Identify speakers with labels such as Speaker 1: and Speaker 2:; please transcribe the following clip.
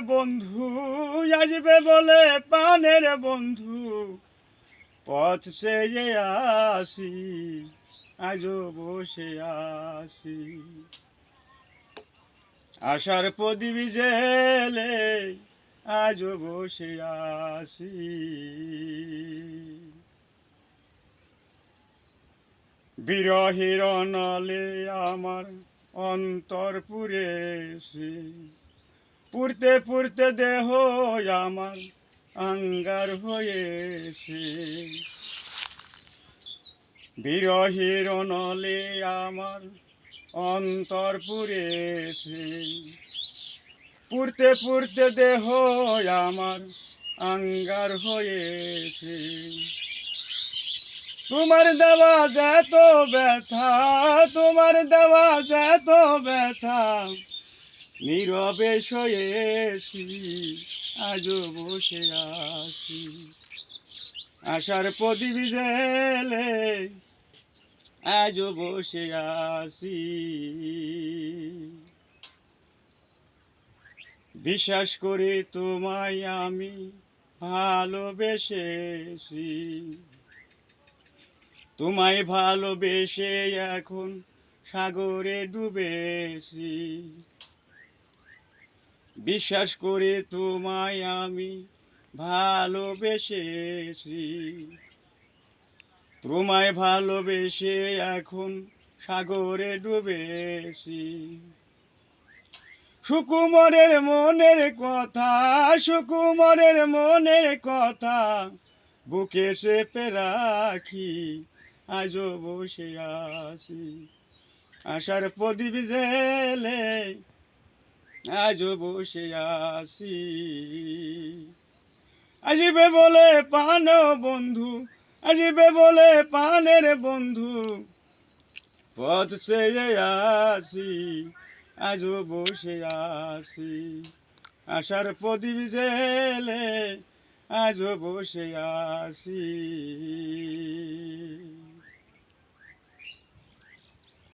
Speaker 1: বন্ধু, আসবে বলে পানের বন্ধু। পথ সে যে আসি, আজও বসে আসি আশার প্রদীপ জেলে আজও বসে আসি বিরহের আমার অন্তর পুরেছে। পুরতে পুরতে দেহ আমার আঙ্গার হয়েছে। বিরহের নলে আমার অন্তর পুরেছে পুরতে পুরতে দেহ আমার আঙ্গার হয়েছে। তোমার দেওয়া যত ব্যথা, তোমার দেওয়া যত ব্যথা নীরবে শয়েছি আজও বসে আছি। আশার প্রদীপ জেলে আজও বসে আছি। বিশ্বাস করে তোমায় আমি ভালোবেসেছি। তোমায় ভালোবেসে এখন সাগরে ডুবেছি। বিশ্বাস করে তোমায় আমি ভালোবেসেছি তোমায় ভালোবেসে এখন সাগরে ডুবেছি। সুকুমারের মনের কথা, সুকুমারের মনের কথা, বুকে চেপে রাখি, আজও বসে আছি। আশার প্রদীপ জেলে আজও বসে আছি। আসিবে বলে পান বন্ধু, আসিবে বলে পানের বন্ধু। পথ চেয়ে আসি আজও বসে আছি। আশার প্রদীপ জেলে আজও বসে আছি।